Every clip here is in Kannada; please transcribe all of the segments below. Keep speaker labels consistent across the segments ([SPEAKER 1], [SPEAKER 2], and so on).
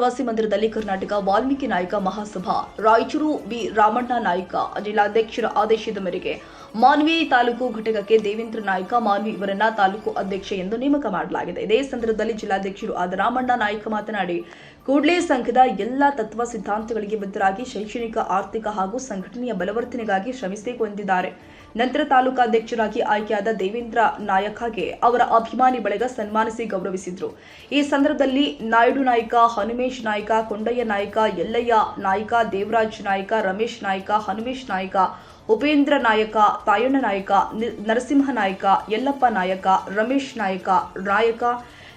[SPEAKER 1] ಪ್ರವಾಸಿ ಮಂದಿರದಲ್ಲಿ ಕರ್ನಾಟಕ ವಾಲ್ಮೀಕಿ ನಾಯಕ ಮಹಾಸಭಾ, ರಾಯಚೂರು ಬಿ ರಾಮಣ್ಣ ನಾಯಕ, ಜಿಲ್ಲಾಧ್ಯಕ್ಷರ ಆದೇಶದ ಮೇರೆಗೆ ಮಾನ್ವಿ ತಾಲೂಕು ಘಟಕಕ್ಕೆ ದೇವೇಂದ್ರ ನಾಯಕ, ಮಾನ್ವಿ ಇವರನ್ನ ತಾಲೂಕು ಅಧ್ಯಕ್ಷ ಎಂದು ನೇಮಕ ಮಾಡಲಾಗಿದೆ. ಇದೇ ಸಂದರ್ಭದಲ್ಲಿ ಜಿಲ್ಲಾಧ್ಯಕ್ಷರು ಆದ ರಾಮಣ್ಣ ನಾಯಕ ಮಾತನಾಡಿ, ಕೂಡಲೇ ಸಂಘದ ಎಲ್ಲ ತತ್ವ ಸಿದ್ಧಾಂತಗಳಿಗೆ ಬದ್ಧರಾಗಿ ಶೈಕ್ಷಣಿಕ, ಆರ್ಥಿಕ ಹಾಗೂ ಸಂಘಟನೆಯ ಬಲವರ್ಧನೆಗಾಗಿ ಎಂದಿದ್ದಾರೆ. ನಂತರ ತಾಲೂಕಾಧ್ಯಕ್ಷರಾಗಿ ಆಯ್ಕೆಯಾದ ದೇವೇಂದ್ರ ನಾಯಕಗೆ ಅವರ ಅಭಿಮಾನಿ ಬಳಗ ಸನ್ಮಾನಿಸಿ ಗೌರವಿಸಿದ್ರು. ಈ ಸಂದರ್ಭದಲ್ಲಿ ನಾಯ್ಡು ನಾಯಕ, ಹನುಮೇಶ್ ನಾಯ್ಕ, ಕೊಂಡಯ್ಯ ನಾಯ್ಕ ಎಲ್ಲಯ್ಯ ನಾಯ್ಕ, ದೇವರಾಜ್ ನಾಯ್ಕ, ರಮೇಶ್ ನಾಯ್ಕ, ಹನುಮೇಶ್ ನಾಯ್ಕ, ಉಪೇಂದ್ರ ನಾಯಕ, ತಾಯಣ್ಣ ನಾಯಕ ನರಸಿಂಹ ನಾಯ್ಕ, ಯಲ್ಲಪ್ಪ ನಾಯಕ, ರಮೇಶ್ ನಾಯಕ, ರಾಯಕ,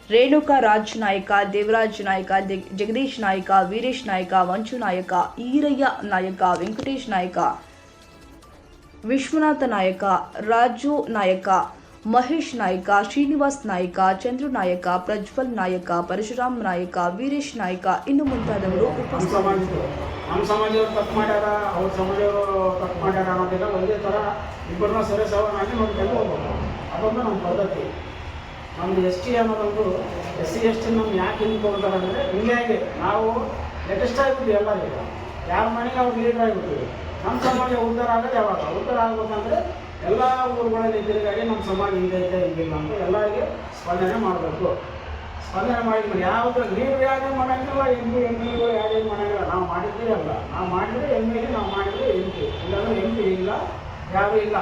[SPEAKER 1] ರೇಣುಕಾ ರಾಜ್ ನಾಯಕ, ದೇವರಾಜ್ ನಾಯಕ ಜಗದೀಶ್ ನಾಯಕ, ವೀರೇಶ್ ನಾಯಕ, ಮಂಜು ನಾಯಕ, ಈರಯ್ಯ ನಾಯಕ, ವೆಂಕಟೇಶ್ ನಾಯಕ, ವಿಶ್ವನಾಥ ನಾಯಕ, ರಾಜು ನಾಯಕ ಮಹೇಶ್ ನಾಯ್ಕ, ಶ್ರೀನಿವಾಸ್ ನಾಯ್ಕ, ಚಂದ್ರು ನಾಯಕ, ಪ್ರಜ್ವಲ್ ನಾಯಕ, ಪರಶುರಾಮ್ ನಾಯಕ, ವೀರೇಶ್ ನಾಯ್ಕ ಇನ್ನು ಮುಂತಾದವರು
[SPEAKER 2] ನಮ್ಮ ನಮ್ಮ ನಮ್ಮ ನಮ್ದು ಎಸ್ ಟಿ ಅನ್ನೋದೊಂದು, ಎಸ್ ಸಿ, ಎಸ್ ಟಿ ನಮ್ಗೆ ಯಾಕೆ ಹಿಂದ್ಕೊಳ್ತಾರೆ ಅಂದರೆ ಹಿಂಗಾಗಿ ನಾವು ಲೇಟೆಸ್ಟ್ ಆಗಿಬಿಟ್ಟು ಎಲ್ಲರಿಗೂ ಯಾರ ಮನೆಗೆ ಅವ್ರು ಲೀಡರ್ ಆಗಿಬಿಟ್ಟಿವಿ ನಮ್ಮ ಸಮಾಜ ಉದ್ಧಾರ ಆಗೋದು ಯಾವಾಗ? ಉದ್ಧಾರ ಆಗ್ಬೇಕಂದ್ರೆ ಎಲ್ಲ ಊರುಗಳಲ್ಲಿ ತಿರುಗಾಗಿ ನಮ್ಮ ಸಮಾಜ ಹಿಂಗೈತೆ ಹಿಂಗಿಲ್ಲ ಅಂತ ಎಲ್ಲರಿಗೆ ಸ್ಪಂದನೆ ಮಾಡಬೇಕು. ಸ್ಪಂದನೆ ಮಾಡಿದ್ಮೇಲೆ ಯಾವುದು ನೀರು ಯಾರು ಮಾಡಂಗಿಲ್ಲ ಎಂ ಪಿ ಯಾರೇನು ಮಾಡಂಗಿಲ್ಲ ನಾವು ಮಾಡಿದ್ದೇ ಅಲ್ಲ. ನಾವು ಮಾಡಿದರೆ ಎಂ ನಾವು ಮಾಡಿದರೆ ಎಂ ಇಲ್ಲಾಂದ್ರೆ ಪಿ ಇಲ್ಲ, ಯಾರೂ ಇಲ್ಲ.